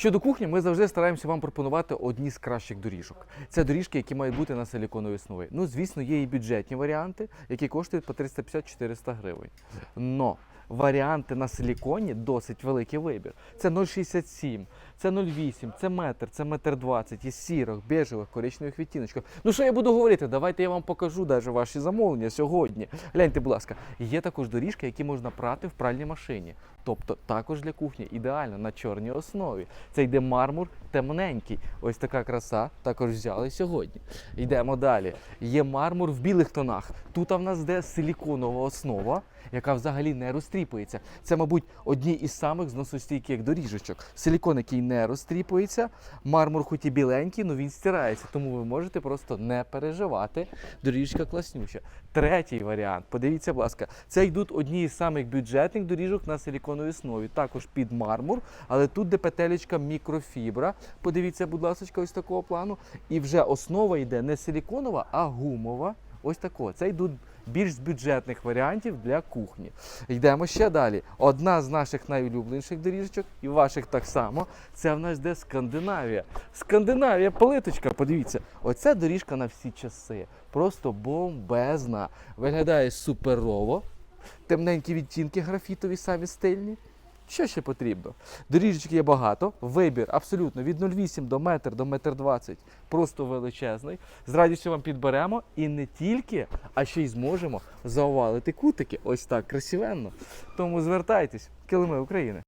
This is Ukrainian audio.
Щодо кухні, ми завжди стараємося вам пропонувати одні з кращих доріжок. Це доріжки, які мають бути на силіконовій основі. Ну, звісно, є і бюджетні варіанти, які коштують по 350-400 гривень. Но варіанти на силіконі досить великий вибір. Це 0,67, це 0,8, це метр, це метр 20, із сірих, бежевих, коричневих відтіночках. Ну що я буду говорити? Давайте я вам покажу навіть ваші замовлення сьогодні. Гляньте, будь ласка, є також доріжки, які можна прати в пральній машині. Тобто також для кухні ідеально на чорній основі. Це йде мармур темненький. Ось така краса також взяли сьогодні. Йдемо далі. Є мармур в білих тонах. Тут в нас йде силіконова основа, яка взагалі не розтріпується. Це, мабуть, одні із самих зносостійких доріжечок. Силікон, який не розтріпується, мармур хоч і біленький, але він стирається. Тому ви можете просто не переживати. Доріжка класнюча. Третій варіант. Подивіться, будь ласка, це йдуть одні із самих бюджетних доріжок на силіконовій основі. Також під мармур, але тут де петелечка мікрофібра. Подивіться, будь ласка, ось такого плану. І вже основа йде не силіконова, а гумова. Ось такого. Це йдуть більш бюджетних варіантів для кухні. Йдемо ще далі. Одна з наших найулюбленіших доріжечок, і ваших так само. Це в нас йде Скандинавія. Скандинавія, плиточка, подивіться. Оця доріжка на всі часи. Просто бомбезна. Виглядає суперово. Темненькі відтінки графітові, самі стильні. Що ще потрібно? Доріжечки є багато, вибір абсолютно від 0,8 до 1 до 1,20 просто величезний. З радістю вам підберемо і не тільки, а ще й зможемо заовалити кутики. Ось так красивенно. Тому звертайтесь, килими України.